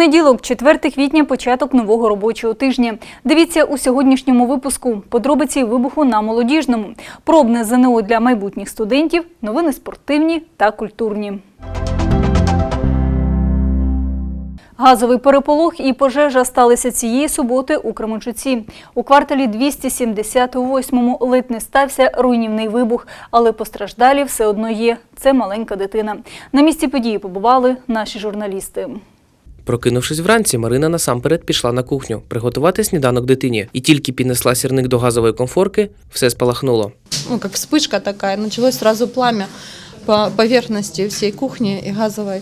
Понеділок, 4 квітня, початок нового робочого тижня. Дивіться у сьогоднішньому випуску подробиці вибуху на молодіжному, пробне ЗНО для майбутніх студентів, новини спортивні та культурні. Газовий переполох і пожежа сталися цієї суботи у Кременчуці. У кварталі 278-му ледь не стався руйнівний вибух, але постраждалі все одно є. Це маленька дитина. На місці події побували наші журналісти. Прокинувшись вранці, Марина насамперед пішла на кухню приготувати сніданок дитині. І тільки піднесла сірник до газової комфорки, все спалахнуло. ну, как вспышка такая, началось сразу пламя по поверхности всей кухни и газовой.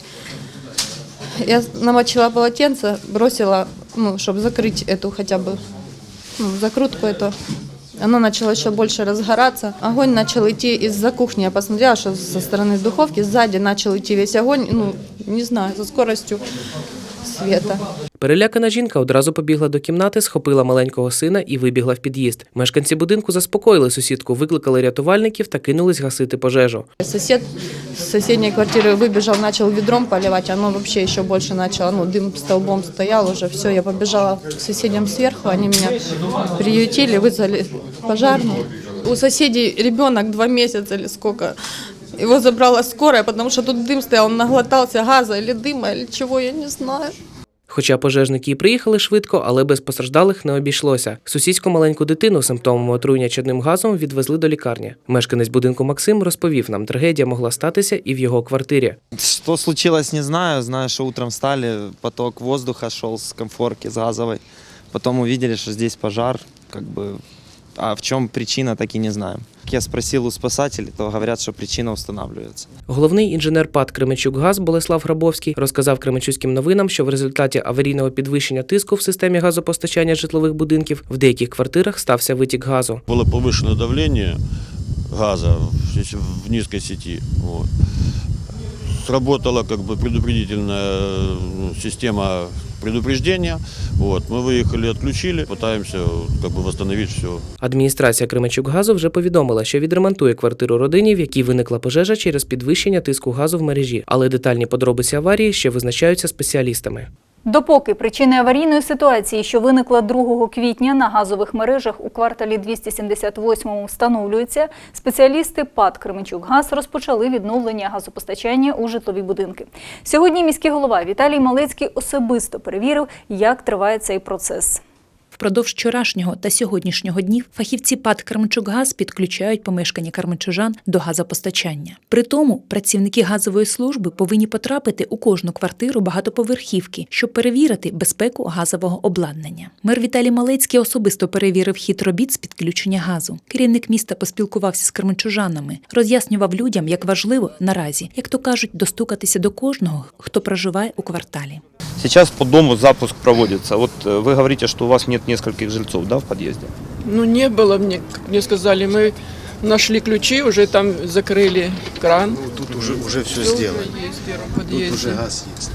Я намочила полотенце, бросила, ну, чтобы закрыть эту хотя бы ну, закрутку эту. Оно начало еще больше разгораться. Огонь начал идти из-за кухни. Я посмотрела, что со стороны духовки сзади начал идти весь огонь, ну, не знаю, со скоростью света. Перелякана жінка одразу побігла до кімнати, схопила маленького сина і вибігла в під'їзд. Мешканці будинку заспокоїли сусідку, викликали рятувальників та кинулись гасити пожежу. Сосед с соседней квартиры выбежал, начал ведром поливать, оно вообще еще больше начало, ну, дым столбом стоял уже, все, я побежала к соседям сверху, они меня приютили, вызвали пожарную. У соседей ребенок два месяца или сколько, его забрала скорая, потому что тут дым стоял, он наглотался газа или дыма, или чего, я не знаю. Хоча пожежники і приїхали швидко, але без постраждалих не обійшлося. Сусідську маленьку дитину з симптомами отруєння чадним газом відвезли до лікарні. Мешканець будинку Максим розповів нам, трагедія могла статися і в його квартирі. Что случилось, не знаю. Знаю, что утром встали, поток воздуха шел с комфорки, с газовой. Потом увидели, что здесь пожар. Как бы, а в чем причина, так и не знаем. Я спросил у спасателей, то говорят, що причина встановлюється. Головний інженер ПАД Кременчук-Газ Болеслав Грабовський розказав Кременчуцьким новинам, що в результаті аварійного підвищення тиску в системі газопостачання житлових будинків в деяких квартирах стався витік газу. Було повышенное давлення газу в, низькій в низкой сети. Вот Сработала как бы предупредительная ну, система предупреждения. Вот. Мы выехали, отключили, пытаемся вот, как бы восстановить все. Адміністрація Кременчук-Газу вже повідомила, що відремонтує квартиру родині, в якій виникла пожежа через підвищення тиску газу в мережі, але детальні подробиці аварії ще визначаються спеціалістами. Допоки причини аварійної ситуації, що виникла 2 квітня на газових мережах у кварталі 278 встановлюються, спеціалісти ПАД Кременчук-Газ розпочали відновлення газопостачання у житлові будинки. Сьогодні міський голова Віталій Малецький особисто перевірив, як триває цей процес. Впродовж вчорашнього та сьогоднішнього днів фахівці ПАД «Кременчукгаз» підключають помешкання карменчужан до газопостачання. При тому працівники газової служби повинні потрапити у кожну квартиру багатоповерхівки, щоб перевірити безпеку газового обладнання. Мер Віталій Малецький особисто перевірив хід робіт з підключення газу. Керівник міста поспілкувався з карменчужанами, роз'яснював людям, як важливо наразі, як то кажуть, достукатися до кожного, хто проживає у кварталі. Сейчас по дому запуск проводится. Вот э, вы говорите, что у вас нет нескольких жильцов, да, в подъезде? Ну, не было мне, как мне сказали, мы нашли ключи, уже там закрыли кран. Тут уже, уже все Всё сделано. уже есть в первом Тут подъезде. уже газ есть.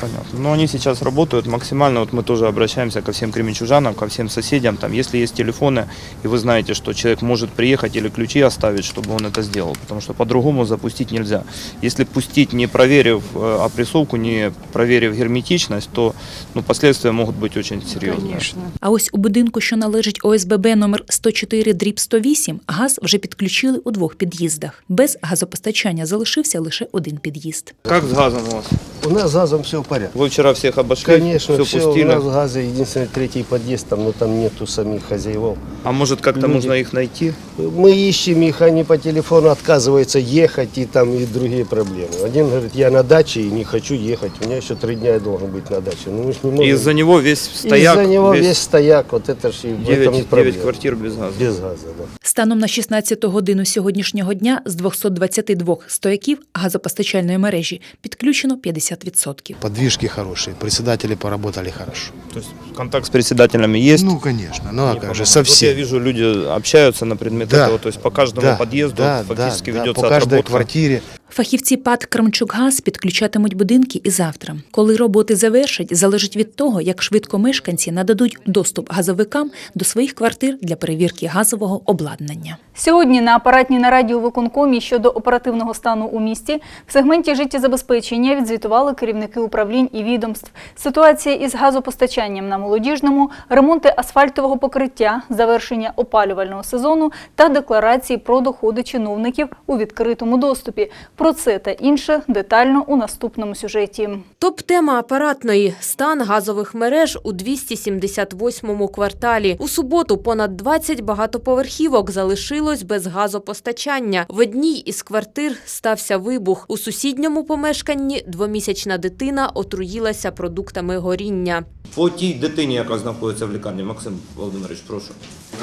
Понятно. Но они сейчас работают максимально. Вот мы тоже обращаемся ко всем кременчужанам, ко всем соседям. Там, если есть телефоны, и вы знаете, что человек может приехать или ключи оставить, чтобы он это сделал. Потому что по-другому запустить нельзя. Если пустить, не проверив э, опрессовку, не проверив герметичность, то ну, последствия могут быть очень серьезные. А ось у будинку, що належить ОСББ номер 104 дріб 108, газ вже підключили у двох під'їздах. Без газопостачання залишився лише один під'їзд. Как с газом у вас? У нас с газом все в порядке. Вы вчера всех обошли, Конечно, все все, у пустили. нас газа единственный третий подъезд, там, но там нету самих хозяев. А может как-то Люди. можно их найти? Мы ищем их, они по телефону отказываются ехать и там и другие проблемы. Один говорит, я на даче и не хочу ехать, у меня еще три дня я должен быть на даче. Ну, мы ж не И можем. из-за него весь стояк, Из-за него весь, стояк, вот это же и в этом и 9, проблема. квартир без газа. Без газа, да. Станом на 16 годину сьогоднішнього дня з 222 стояків газопостачальної мережі підключено 50%. Подвижки хорошие, председатели поработали хорошо. То есть контакт с председателями есть? Ну, конечно, ну а Не как же, со Вот я вижу, люди общаются на предмет Да. этого, то есть по каждому Да, подъезду да, фактически да, да, по каждой отработка. квартире. Фахівці ПАД «Кремчук-Газ» підключатимуть будинки і завтра. Коли роботи завершать, залежить від того, як швидко мешканці нададуть доступ газовикам до своїх квартир для перевірки газового обладнання. Сьогодні на апаратній нараді у виконкомі щодо оперативного стану у місті в сегменті життєзабезпечення відзвітували керівники управління управлінь і відомств. Ситуація із газопостачанням на молодіжному, ремонти асфальтового покриття, завершення опалювального сезону та декларації про доходи чиновників у відкритому доступі. Про це та інше детально у наступному сюжеті. Топ-тема апаратної – стан газових мереж у 278-му кварталі. У суботу понад 20 багатоповерхівок залишилось без газопостачання. В одній із квартир стався вибух. У сусідньому помешканні двомісячна дитина отруїлася продуктами горіння. По тій дитині, яка знаходиться в лікарні, Максим Володимирович, прошу.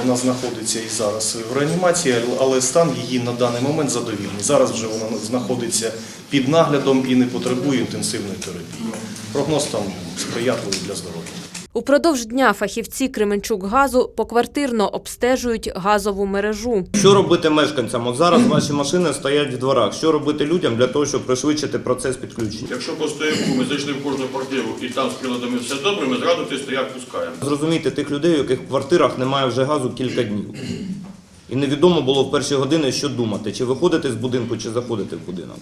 Вона знаходиться і зараз в реанімації, але стан її на даний момент задовільний. Зараз вже вона знаходиться під наглядом і не потребує інтенсивної терапії. Прогноз там сприятливий для здоров'я. Упродовж дня фахівці Кременчук-газу поквартирно обстежують газову мережу. Що робити мешканцям? От зараз ваші машини стоять в дворах. Що робити людям для того, щоб пришвидшити процес підключення? Якщо по стоянку ми зайшли в кожну квартиру і там з приладами все добре, ми зразу ті стояк пускаємо. Зрозумійте тих людей, у яких в квартирах немає вже газу кілька днів. І невідомо було в перші години, що думати, чи виходити з будинку, чи заходити в будинок.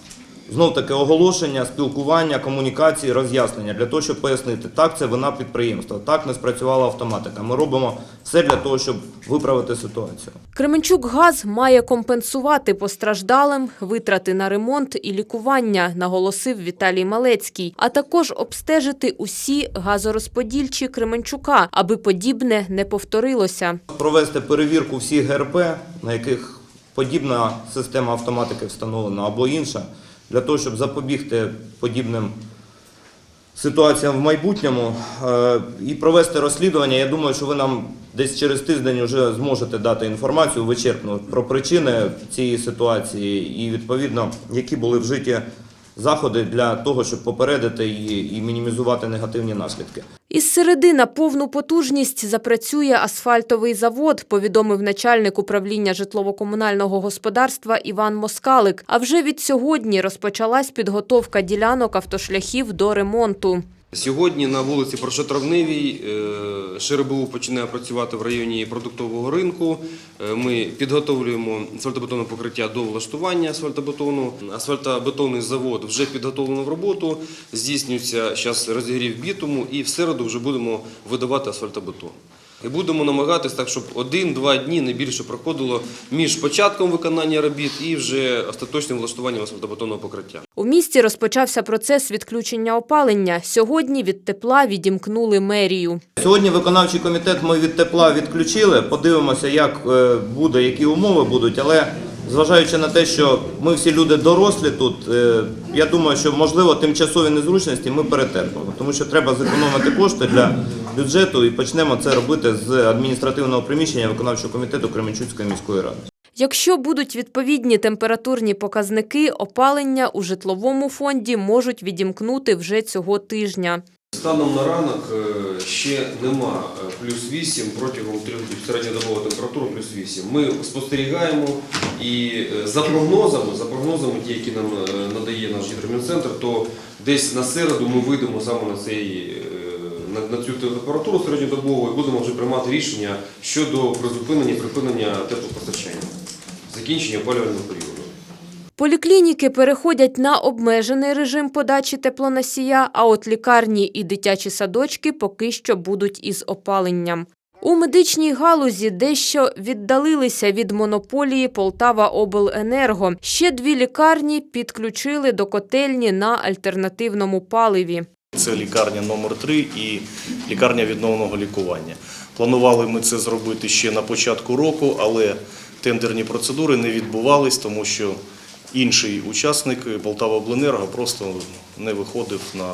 Знов таки оголошення, спілкування, комунікації, роз'яснення для того, щоб пояснити, так це вина підприємства, так не спрацювала автоматика. Ми робимо все для того, щоб виправити ситуацію. Кременчук-газ має компенсувати постраждалим витрати на ремонт і лікування, наголосив Віталій Малецький, а також обстежити усі газорозподільчі Кременчука, аби подібне не повторилося. Провести перевірку всіх ГРП, на яких подібна система автоматики встановлена або інша, для того, щоб запобігти подібним ситуаціям в майбутньому е, і провести розслідування. Я думаю, що ви нам десь через тиждень вже зможете дати інформацію вичерпну про причини цієї ситуації і відповідно, які були вжиті заходи для того, щоб попередити її і мінімізувати негативні наслідки. Із середи на повну потужність запрацює асфальтовий завод, повідомив начальник управління житлово-комунального господарства Іван Москалик. А вже від сьогодні розпочалась підготовка ділянок автошляхів до ремонту. Сьогодні на вулиці Прошотравневій е, ШРБУ починає працювати в районі продуктового ринку. Е, Ми підготовлюємо асфальтобетонне покриття до влаштування асфальтобетону. Асфальтобетонний завод вже підготовлено в роботу. Здійснюється зараз розігрів бітуму і в середу вже будемо видавати асфальтобетон. І будемо намагатись так, щоб один-два дні не більше проходило між початком виконання робіт і вже остаточним влаштуванням асфальтобетонного покриття. У місті розпочався процес відключення опалення. Сьогодні від тепла відімкнули мерію. Сьогодні виконавчий комітет ми від тепла відключили. Подивимося, як е, буде, які умови будуть. Але зважаючи на те, що ми всі люди дорослі тут, е, я думаю, що можливо тимчасові незручності ми перетерпимо, тому що треба зекономити кошти для бюджету і почнемо це робити з адміністративного приміщення виконавчого комітету Кременчуцької міської ради. Якщо будуть відповідні температурні показники, опалення у житловому фонді можуть відімкнути вже цього тижня. Станом на ранок е, ще нема е, плюс 8 протягом середньодобова температура плюс 8. Ми спостерігаємо і е, за прогнозами, за прогнозами, ті, які нам надає наш гідромінцентр, то десь на середу ми вийдемо саме на цей. на цю температуру середньодобову і будемо вже приймати рішення щодо призупинення і припинення теплопостачання, закінчення опалювального періоду. Поліклініки переходять на обмежений режим подачі теплоносія, а от лікарні і дитячі садочки поки що будуть із опаленням. У медичній галузі дещо віддалилися від монополії Полтава Обленерго. Ще дві лікарні підключили до котельні на альтернативному паливі. Це лікарня номер 3 і лікарня відновленого лікування. Планували ми це зробити ще на початку року, але тендерні процедури не відбувались, тому що інший учасник Полтава-Обленерго просто не виходив на е,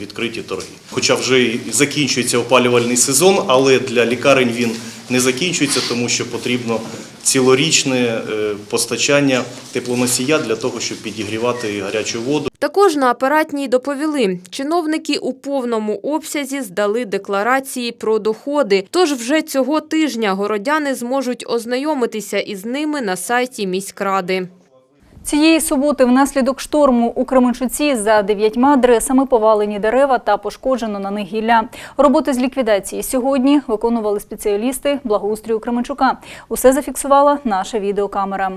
відкриті торги. Хоча вже закінчується опалювальний сезон, але для лікарень він не закінчується, тому що потрібно цілорічне е, постачання теплоносія для того, щоб підігрівати гарячу воду. Також на апаратній доповіли, чиновники у повному обсязі здали декларації про доходи. Тож вже цього тижня городяни зможуть ознайомитися із ними на сайті міськради. Цієї суботи внаслідок шторму у Кременчуці за дев'ятьма адресами повалені дерева та пошкоджено на них гілля. Роботи з ліквідації сьогодні виконували спеціалісти благоустрію Кременчука. Усе зафіксувала наша відеокамера.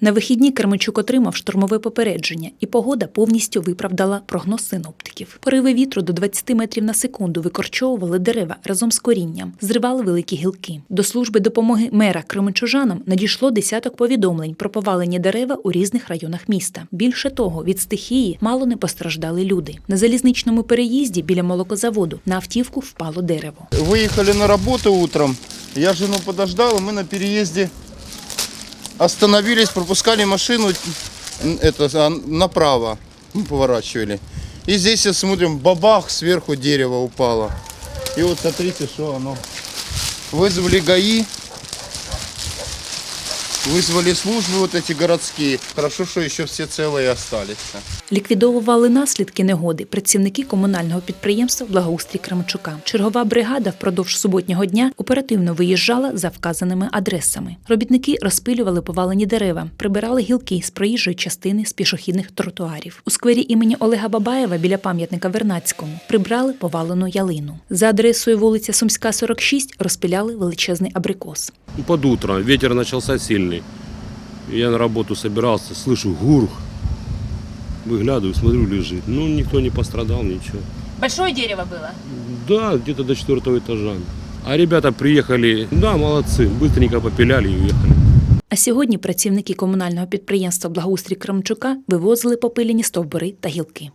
На вихідні Кременчук отримав штурмове попередження, і погода повністю виправдала прогноз синоптиків. Пориви вітру до 20 метрів на секунду викорчовували дерева разом з корінням, зривали великі гілки. До служби допомоги мера Кременчужанам надійшло десяток повідомлень про повалені дерева у різних районах міста. Більше того, від стихії мало не постраждали люди. На залізничному переїзді біля молокозаводу на автівку впало дерево. Выехали на работу утром. Я жену подождал, и мы на переезде остановились, пропускали машину м, это, а, направо, мы поворачивали. И здесь я смотрим, бабах, сверху дерево упало. И вот смотрите, что оно. Вызвали ГАИ, вызвали службы вот эти городские. Хорошо, что еще все целые остались. Ліквідовували наслідки негоди працівники комунального підприємства Благоустрій Кременчука. Чергова бригада впродовж суботнього дня оперативно виїжджала за вказаними адресами. Робітники розпилювали повалені дерева, прибирали гілки з проїжджої частини з пішохідних тротуарів. У сквері імені Олега Бабаєва біля пам'ятника Вернацькому прибрали повалену ялину. За адресою вулиця Сумська, 46 розпиляли величезний абрикос. Под утро ветер начался сильный. Я на работу собирался, слышу гурх. Выглядываю, смотрю, лежит. Ну, никто не пострадал, ничего. Большое дерево было? Да, где-то до четвертого этажа. А ребята приехали, да, молодцы, быстренько попиляли и уехали. А сьогодні працівники комунального підприємства Благоустрій Кремчука вивозили попилені стовбури та гілки.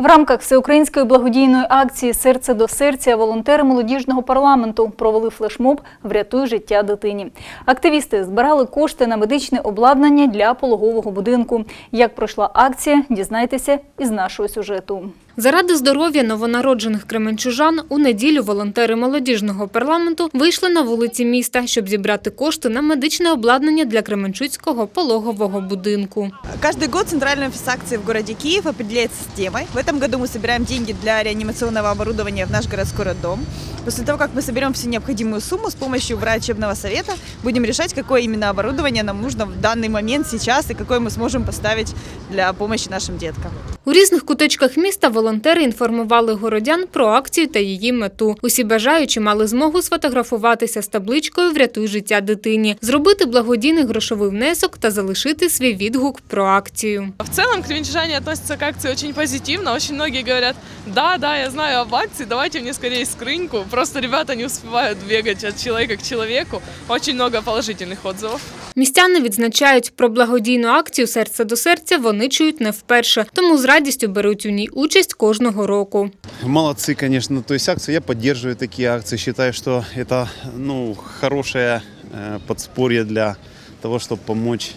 В рамках всеукраїнської благодійної акції Серце до серця волонтери молодіжного парламенту провели флешмоб Врятуй життя дитині. Активісти збирали кошти на медичне обладнання для пологового будинку. Як пройшла акція, дізнайтеся із нашого сюжету. Заради здоров'я новонароджених кременчужан у неділю волонтери молодіжного парламенту вийшли на вулиці міста, щоб зібрати кошти на медичне обладнання для Кременчуцького пологового будинку. Каждый год центральный офис акции в городе Киев определяется с темой. В этом году мы собираем деньги для реанимационного оборудования в наш городской роддом. После того, как мы соберем всю необходимую сумму, с помощью врачебного совета будем решать, какое именно оборудование нам нужно в данный момент, сейчас, и какое мы сможем поставить для помощи нашим деткам. У різних куточках міста волонтери інформували городян про акцію та її мету. Усі бажаючі мали змогу сфотографуватися з табличкою Врятуй життя дитині, зробити благодійний грошовий внесок та залишити свій відгук про акцію. В целом, кременчужане относятся к акции очень позитивно. Очень многие говорят, да, да, я знаю об акции, давайте мне скорее скрыньку. Просто ребята не успевают бегать от человека к человеку. Очень много положительных отзывов. Містяни відзначають про благодійну акцію Серце до серця вони чують не вперше, тому з радістю беруть у ній участь кожного року. Молодцы, конечно. То есть акции, я поддерживаю такие акции. Считаю, что это ну, хорошее э, подспорье для того, чтобы помочь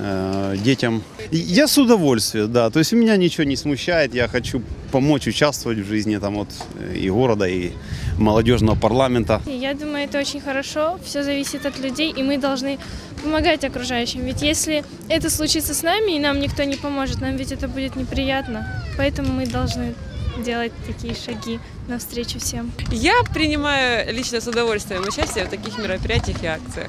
э, детям. И Я с удовольствием, да. То есть меня ничего не смущает. Я хочу помочь участвовать в жизни там, вот, э, и города, и молодежного парламента. Я думаю, это очень хорошо. Все зависит от людей, и мы должны помогать окружающим. Ведь если это случится с нами, и нам никто не поможет, нам ведь это будет неприятно. Поэтому мы должны делать такие шаги навстречу всем. Я принимаю лично с удовольствием участие в таких мероприятиях и акциях.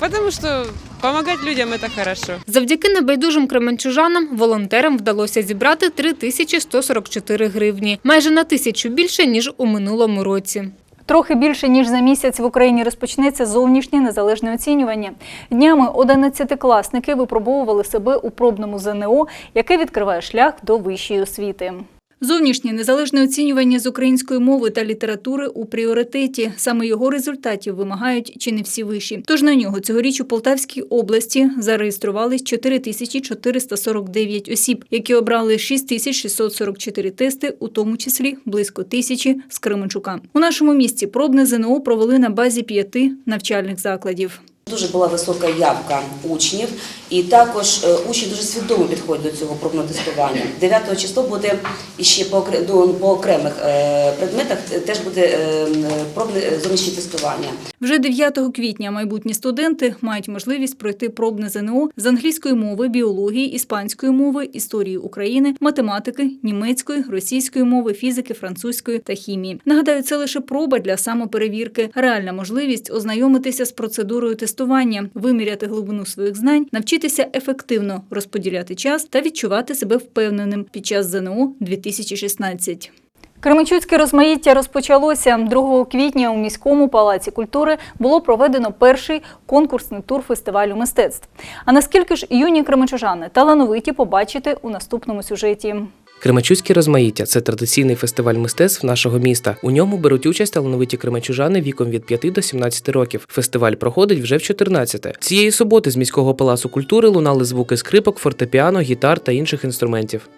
Потому что помогать людям это хорошо. Завдяки небайдужим кременчужанам волонтерам вдалося зібрати 3144 гривні, майже на тисячу більше ніж у минулому році. Трохи більше ніж за місяць в Україні розпочнеться зовнішнє незалежне оцінювання. Днями 11-класники випробовували себе у пробному ЗНО, яке відкриває шлях до вищої освіти. Зовнішнє незалежне оцінювання з української мови та літератури у пріоритеті. Саме його результатів вимагають чи не всі виші. Тож на нього цьогоріч у Полтавській області зареєструвались 4449 осіб, які обрали 6644 тести, у тому числі близько тисячі з Кременчука. У нашому місті пробне ЗНО провели на базі п'яти навчальних закладів. Дуже була висока явка учнів, і також е, учні дуже свідомо підходять до цього пробного тестування. 9 число буде іще по окре- по окремих е, предметах е, теж буде пробне зовнішнє тестування. Вже 9 квітня майбутні студенти мають можливість пройти пробне ЗНО з англійської мови, біології, іспанської мови, історії України, математики, німецької, російської мови, фізики, французької та хімії. Нагадаю, це лише проба для самоперевірки, реальна можливість ознайомитися з процедурою тестування, виміряти глибину своїх знань, навчитися ефективно розподіляти час та відчувати себе впевненим під час ЗНО 2016. Кременчуцьке розмаїття розпочалося 2 квітня у міському палаці культури було проведено перший конкурсний тур фестивалю мистецтв. А наскільки ж юні кременчужани талановиті побачити у наступному сюжеті. Кременчуцьке розмаїття це традиційний фестиваль мистецтв нашого міста. У ньому беруть участь талановиті кремачужани віком від 5 до 17 років. Фестиваль проходить вже в 14. Цієї суботи з міського палацу культури лунали звуки скрипок, фортепіано, гітар та інших інструментів.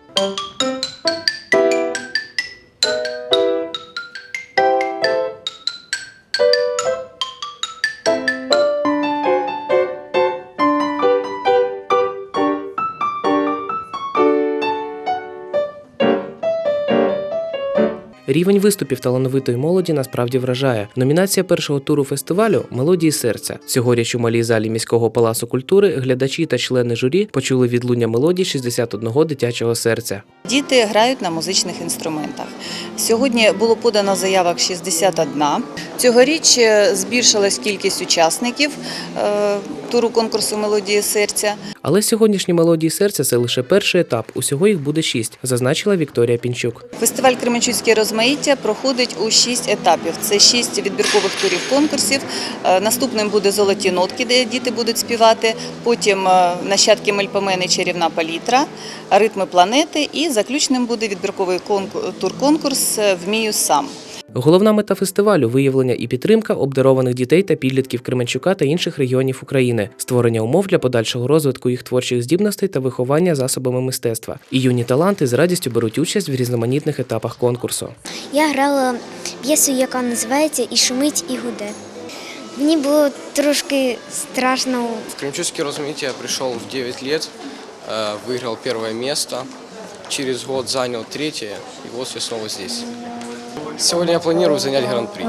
Рівень виступів талановитої молоді насправді вражає. Номінація першого туру фестивалю Мелодії серця. Цьогоріч у малій залі міського палацу культури глядачі та члени журі почули відлуння мелодій 61 дитячого серця. Діти грають на музичних інструментах. Сьогодні було подано заявок 61. Цьогоріч е, збільшилась кількість учасників е, туру конкурсу Мелодії серця. Але сьогоднішні мелодії серця це лише перший етап. Усього їх буде шість, зазначила Вікторія Пінчук. Фестиваль Кременчуцьке розмаїття проходить у шість етапів. Це шість відбіркових турів конкурсів. Е, Наступним буде золоті нотки, де діти будуть співати. Потім е, нащадки Мельпомени чарівна палітра, ритми планети. І заключним буде відбірковий конку- тур-конкурс е, Вмію сам. Головна мета фестивалю виявлення і підтримка обдарованих дітей та підлітків Кременчука та інших регіонів України, створення умов для подальшого розвитку їх творчих здібностей та виховання засобами мистецтва. І юні таланти з радістю беруть участь в різноманітних етапах конкурсу. Я грала п'єсу, яка називається І шумить, і гуде. Мені було трошки страшно. В Кремчуцкий разумите я пришел в 9 лет, э, выиграл первое место, через год занял третье, и вот я снова здесь. Сегодня я планирую занять гран-при.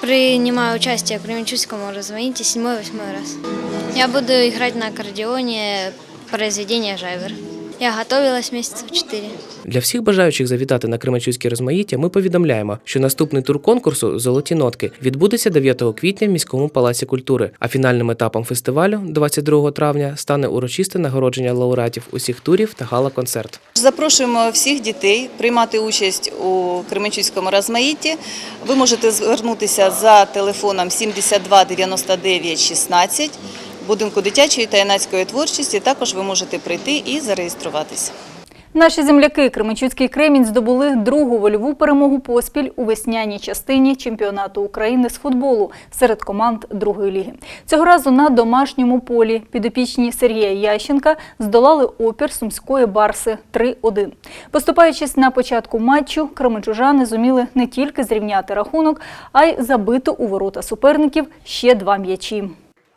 Принимаю участие в Кременчугском развоите седьмой-восьмой раз. Я буду играть на аккордеоне произведения Жайвер. Я готовилась месяцев четыре. Для всіх бажаючих завітати на Кременчуцьке розмаїття ми повідомляємо, що наступний тур конкурсу Золоті нотки відбудеться 9 квітня в міському палаці культури. А фінальним етапом фестивалю 22 травня стане урочисте нагородження лауреатів усіх турів та гала-концерт. Запрошуємо всіх дітей приймати участь у Кременчуцькому розмаїтті. Ви можете звернутися за телефоном 72 99 16 будинку дитячої та юнацької творчості. Також ви можете прийти і зареєструватися. Наші земляки Кременчуцький Кремінь здобули другу вольову перемогу поспіль у весняній частині чемпіонату України з футболу серед команд другої ліги. Цього разу на домашньому полі підопічні Сергія Ященка здолали опір сумської барси 3-1. Поступаючись на початку матчу, кременчужани зуміли не тільки зрівняти рахунок, а й забити у ворота суперників ще два м'ячі.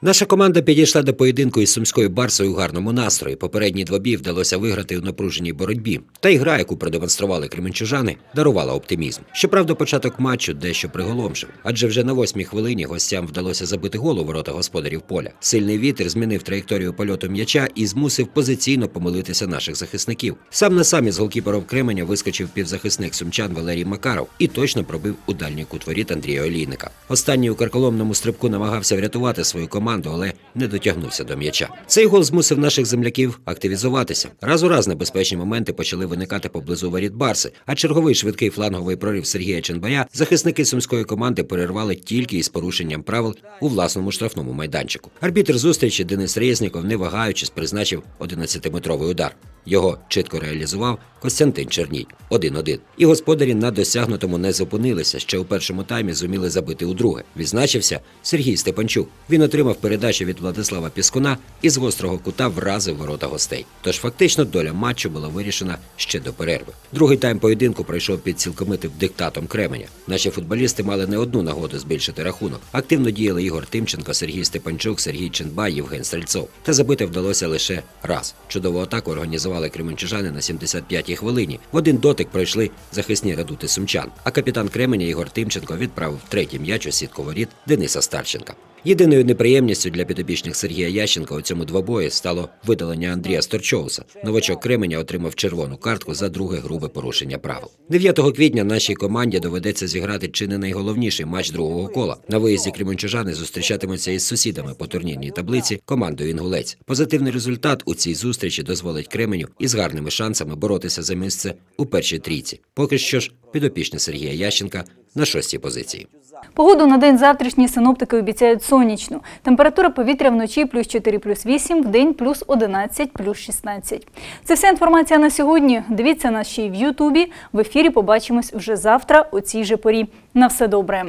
Наша команда підійшла до поєдинку із сумською барсою у гарному настрої. Попередні двобій вдалося виграти у напруженій боротьбі. Та й гра, яку продемонстрували кременчужани, дарувала оптимізм. Щоправда, початок матчу дещо приголомшив, адже вже на восьмій хвилині гостям вдалося забити гол у ворота господарів поля. Сильний вітер змінив траєкторію польоту м'яча і змусив позиційно помилитися наших захисників. Сам на самі з голкіпером Кременя вискочив півзахисник сумчан Валерій Макаров і точно пробив у дальній кут воріт Андрія Олійника. Останній у карколомному стрибку намагався врятувати свою команду, але не дотягнувся до м'яча. Цей гол змусив наших земляків активізуватися. Раз у раз небезпечні моменти почали виникати поблизу воріт Барси, а черговий швидкий фланговий прорив Сергія Ченбая захисники сумської команди перервали тільки із порушенням правил у власному штрафному майданчику. Арбітр зустрічі Денис Резніков, не вагаючись, призначив 11-метровий удар. Його чітко реалізував Костянтин Черній 1-1. І господарі на досягнутому не зупинилися. Ще у першому таймі зуміли забити у друге. Відзначився Сергій Степанчук. Він отримав передачу від Владислава Піскуна і з гострого кута вразив ворота гостей. Тож фактично доля матчу була вирішена ще до перерви. Другий тайм поєдинку пройшов під цілкомитим диктатом Кременя. Наші футболісти мали не одну нагоду збільшити рахунок. Активно діяли Ігор Тимченко, Сергій Степанчук, Сергій Ченбай, Євген Стрельцов. Та забити вдалося лише раз. Чудову атаку організували кременчужани на 75-й хвилині. В один дотик пройшли захисні редути сумчан. А капітан Кременя Ігор Тимченко відправив третій м'яч у сітку воріт Дениса Старченка. Єдиною неприємністю для підопічних Сергія Ященка у цьому двобої стало видалення Андрія Сторчоуса. Новачок Кременя отримав червону картку за друге грубе порушення правил. 9 квітня нашій команді доведеться зіграти чи не найголовніший матч другого кола. На виїзді кременчужани зустрічатимуться із сусідами по турнірній таблиці командою Інгулець. Позитивний результат у цій зустрічі дозволить Кременю із гарними шансами боротися за місце у першій трійці. Поки що ж підопічний Сергія Ященка на шостій позиції. Погоду на день завтрашній синоптики обіцяють сонячну. Температура повітря вночі плюс 4, плюс 8, в день плюс 11, плюс 16. Це вся інформація на сьогодні. Дивіться нас ще й в Ютубі. В ефірі побачимось вже завтра о цій же порі. На все добре.